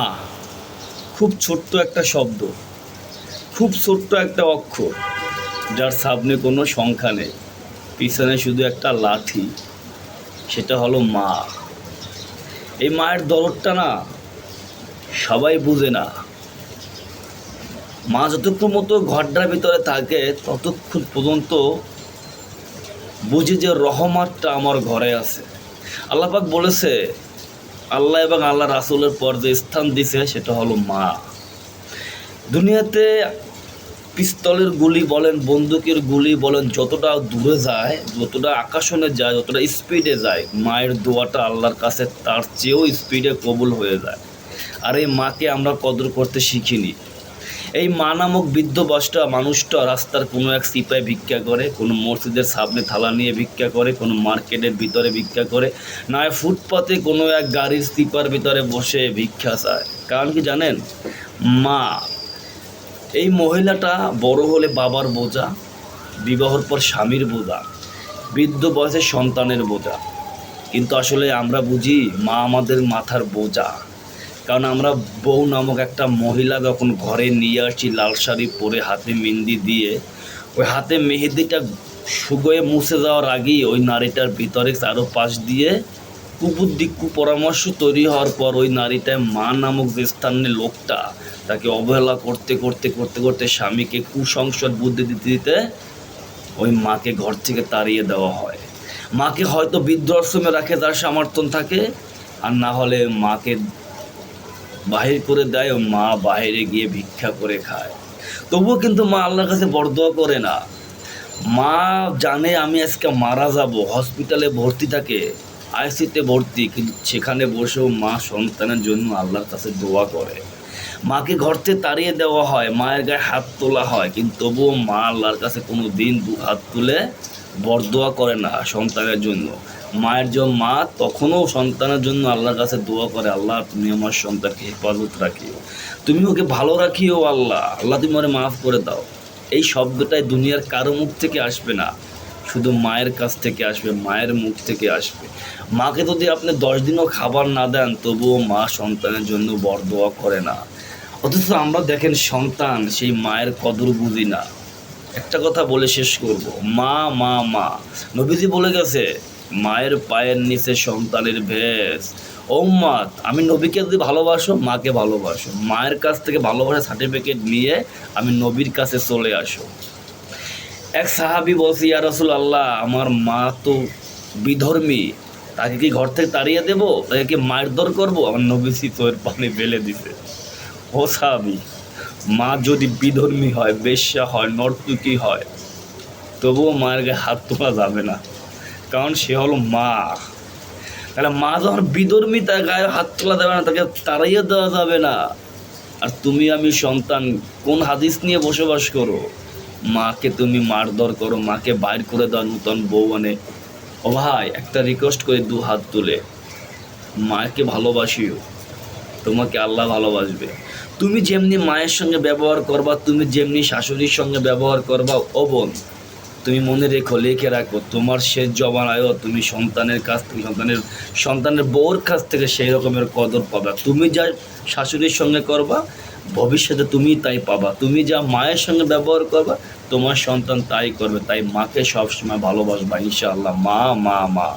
মা খুব ছোট্ট একটা শব্দ, খুব ছোট্ট একটা অক্ষর, যার সামনে কোনো সংখ্যা নেই। পিছনে শুধু একটা লাঠি, সেটা হলো মা। এই মায়ের দরদটা না, সবাই বুঝে না। মা যতক্ষণ মতো ঘরটার ভিতরে থাকে, ততক্ষণ পর্যন্ত বুঝি যে রহমাতটা আমার ঘরে আছে। আল্লাপাক বলেছে আল্লাহ এবং আল্লাহ রাসুলের পর যে স্থান দিছে সেটা হলো মা। দুনিয়াতে পিস্তলের গুলি বলেন, বন্দুকের গুলি বলেন, যতটা দূরে যায়, যতটা আকাশনে যায়, যতটা স্পিডে যায়, মায়ের দোয়াটা আল্লাহর কাছে তার চেয়েও স্পিডে কবুল হয়ে যায়। আর এই মাকে আমরা কদর করতে শিখিনি। এই মা নামক বৃদ্ধ বসটা মানুষটা রাস্তার কোনো এক সিপায় ভিক্ষা করে, কোনো মসজিদের সামনে থালা নিয়ে ভিক্ষা করে, কোনো মার্কেটের ভিতরে ভিক্ষা করে, না হয় ফুটপাতে কোনো এক গাড়ির স্লিপার ভিতরে বসে ভিক্ষা চায়। কারণ কি জানেন? মা, এই মহিলাটা বড় হলে বাবার বোঝা, বিবাহর পর স্বামীর বোঝা, বৃদ্ধ বয়সে সন্তানের বোঝা। কিন্তু আসলে আমরা বুঝি মা আমাদের মাথার বোঝা। কারণ আমরা বউ নামক একটা মহিলা যখন ঘরে নিয়ে আসছি, লাল শাড়ি পরে হাতে মেহেন্দি দিয়ে, ওই হাতে মেহেদিটা শুকোয়ে মুছে যাওয়ার আগেই ওই নারীটার ভিতরে চারো পাশ দিয়ে কুবুদ্ধি, কুপরামর্শ তৈরি হওয়ার পর ওই নারীটায় মা নামক যে স্থানের লোকটা, তাকে অবহেলা করতে করতে করতে করতে স্বামীকে কুসংস্কার বুদ্ধি দিতে দিতে ওই মাকে ঘর থেকে তাড়িয়ে দেওয়া হয়। মাকে হয়তো বৃদ্ধাশ্রমে রাখে তার সমর্থন থাকে, আর না হলে মাকে বাহির করে দেয় মা বাহিরে গিয়ে ভিক্ষা করে খায়। তবুও কিন্তু মা আল্লাহর কাছে বরদোয়া করে না। মা জানে আমি আজকে মারা যাব, হসপিটালে ভর্তি থাকে আইসিতে ভর্তি, কিন্তু সেখানে বসেও মা সন্তানের জন্য আল্লাহর কাছে দোয়া করে। মাকে ঘর থেকে তাড়িয়ে দেওয়া হয়, মায়ের গায়ে হাত তোলা হয়, কিন্তু তবুও মা আল্লাহর কাছে কোনো দিন দু হাত তুলে বরদোয়া করে না সন্তানের জন্য। মায়ের যে মা, তখনও সন্তানের জন্য আল্লাহর কাছে দোয়া করে, আল্লাহ, তুমি আমার সন্তানকে হেফাজত রাখিও তুমি ওকে ভালো রাখিও, আল্লাহ। আল্লাহ, তুমি ওরে মাফ করে দাও। এই শব্দটাই দুনিয়ার কারও মুখ থেকে আসবে না। শুধু মায়ের কাছ থেকে আসবে, মায়ের মুখ থেকে আসবে। মাকে যদি আপনি দশ দিনও খাবার না দেন, তবুও মা সন্তানের জন্য বরদোয়া করে না। অথচ আমরা দেখেন সন্তান সেই মায়ের কদর বুঝি না। একটা কথা বলে শেষ করব, মা মা মা। নবীজি বলে গেছে, মায়ের পায়ের নিচে সন্তানের ভেস ওম্মাদ আমি নবীকে যদি ভালোবাসো, মাকে ভালোবাসো। মায়ের কাছ থেকে ভালোবাসা সার্টিফিকেট নিয়ে আমি নবীর কাছে চলে আসো। এক সাহাবি বলছি, ইয়া রসুল আল্লাহ আমার মা তো বিধর্মী, তাকে কি ঘর থেকে তাড়িয়ে দেবো? তাকে কি মারধর করব? আমার নবীজি তোর পানি ফেলে দিছে। ও সাহাবি, মা যদি বিধর্মী হয়, বেশ্যা হয়, নর্তুকি হয়, তবুও মায়ের গায়ে হাত তোলা যাবে না, কারণ সে হলো মা। তাহলে মা যখন বিধর্মী, তার গায়ে হাত তোলা যাবে না, তাকে তাড়াইয়ে দেওয়া যাবে না। আর তুমি আমি সন্তান, কোন হাদিস নিয়ে বসবাস করো? মাকে তুমি মারধর করো, মাকে বাইর করে দাও নূতন বউ আনে ও ভাই একটা রিকোয়েস্ট করে দু হাত তুলে। মাকে ভালোবাসিও, তোমাকে আল্লাহ ভালোবাসবে। তুমি যেমনি মায়ের সঙ্গে ব্যবহার করবা, তুমি যেমনি শাশুড়ির সঙ্গে ব্যবহার করবা, ও বোন, তুমি মনে রেখো, লিখে রাখো, তোমার শেষ আয়ো, তুমি সন্তানের কাছ থেকে, সন্তানের সন্তানের বউর কাছ থেকে সেই রকমের কদর পাবা। তুমি যা শাশুড়ির সঙ্গে করবা ভবিষ্যতে তুমি তাই পাবা। তুমি যা মায়ের সঙ্গে ব্যবহার করবা, তোমার সন্তান তাই করবে। তাই মাকে সবসময় ভালোবাসবা, ইনশাআল্লাহ। মা মা মা।